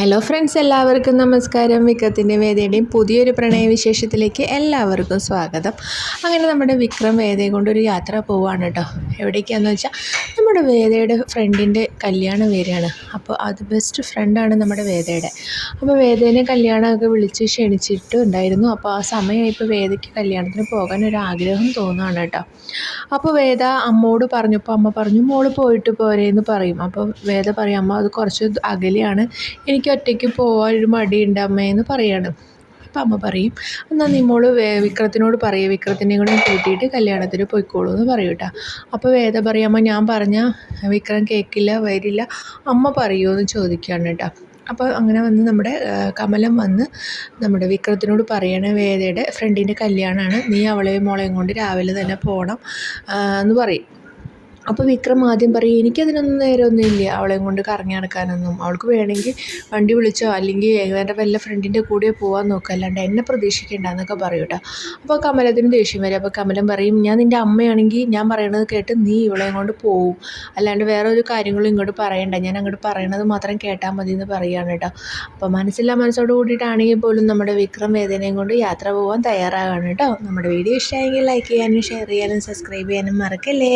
Hello friends എല്ലാവർക്കും നമസ്കാരം. വിക്രത്തിന്റെ വേദയുടെയും പുതിയൊരു പ്രണയവിശേഷത്തിലേക്ക് എല്ലാവർക്കും സ്വാഗതം. അങ്ങനെ നമ്മുടെ വിക്രം വേദയെ കൊണ്ടൊരു യാത്ര പോവാണ് കേട്ടോ. എവിടേക്കാന്ന് വെച്ചാൽ നമ്മുടെ വേദയുടെ ഫ്രണ്ടിന്റെ കല്യാണം വരികയാണ്. അപ്പോൾ അത് ബെസ്റ്റ് ഫ്രണ്ടാണ് നമ്മുടെ വേദയുടെ. അപ്പോൾ വേദേനെ കല്യാണമൊക്കെ വിളിച്ച് ക്ഷണിച്ചിട്ട് ഉണ്ടായിരുന്നു അപ്പോൾ ആ സമയമായപ്പോൾ വേദയ്ക്ക് കല്യാണത്തിന് പോകാൻ ഒരു ആഗ്രഹം തോന്നുകയാണ് കേട്ടോ. അപ്പോൾ വേദ അമ്മോട് പറഞ്ഞപ്പോൾ അമ്മ പറഞ്ഞു മോൾ പോയിട്ട് പോരേന്ന് പറയും. അപ്പോൾ വേദ പറയും അമ്മ അത് കുറച്ച് അകലെയാണ്. എനിക്ക് ഒറ്റയ്ക്ക് പോകാൻ ഒരു മടിയുണ്ട് അമ്മയെന്ന് പറയാണ്. അപ്പം അമ്മ പറയും എന്നാൽ നീ മോൾ വേ വിക്രത്തിനോട് പറയുക വിക്രത്തിനെയും കൂടെ കൂട്ടിയിട്ട് കല്യാണത്തിന് പോയിക്കോളൂ എന്ന് പറയും കേട്ടോ അപ്പോൾ വേദ പറയും അമ്മ ഞാൻ പറഞ്ഞാൽ വിക്രം കേൾക്കില്ല വരില്ല അമ്മ പറയുമോ എന്ന് ചോദിക്കുകയാണ് കേട്ടോ അപ്പോൾ അങ്ങനെ വന്ന് നമ്മുടെ കമലം വന്ന് നമ്മുടെ വിക്രത്തിനോട് പറയണ വേദയുടെ ഫ്രണ്ടിന്റെ കല്യാണമാണ് നീ അവളെയും മോളെയും കൊണ്ട് രാവിലെ തന്നെ പോകണം എന്ന് പറയും. അപ്പോൾ വിക്രം ആദ്യം പറയും എനിക്കതിനൊന്നും നേരമൊന്നുമില്ല. അവളെയും കൊണ്ട് കറങ്ങി നടക്കാനൊന്നും. അവൾക്ക് വേണമെങ്കിൽ വണ്ടി വിളിച്ചോ അല്ലെങ്കിൽ എന്റെ വല്ല ഫ്രണ്ടിന്റെ കൂടെ പോകാൻ നോക്കുക അല്ലാണ്ട് എന്നെ പ്രതീക്ഷിക്കേണ്ട എന്നൊക്കെ പറയും കേട്ടോ. അപ്പോൾ കമലത്തിന് ദേഷ്യം വരും. അപ്പോൾ കമലം പറയും ഞാൻ നിന്റെ അമ്മയാണെങ്കിൽ ഞാൻ പറയണത് കേട്ട് നീ ഇവളെയും കൊണ്ട് പോവും. അല്ലാണ്ട് വേറെ ഒരു കാര്യങ്ങളും ഇങ്ങോട്ട് പറയണ്ട. ഞാൻ അങ്ങോട്ട് പറയണത് മാത്രം കേട്ടാൽ മതി എന്ന് പറയുകയാണ് കേട്ടോ. അപ്പോൾ മനസ്സില്ലാ മനസ്സോട് കൂടിയിട്ടാണെങ്കിൽ പോലും നമ്മുടെ വിക്രം വേദനയും കൊണ്ട് യാത്ര പോകാൻ തയ്യാറാകാണ് കേട്ടോ. നമ്മുടെ വീഡിയോ ഇഷ്ടമായെങ്കിൽ ലൈക്ക് ചെയ്യാനും ഷെയർ ചെയ്യാനും സബ്സ്ക്രൈബ് ചെയ്യാനും മറക്കല്ലേ?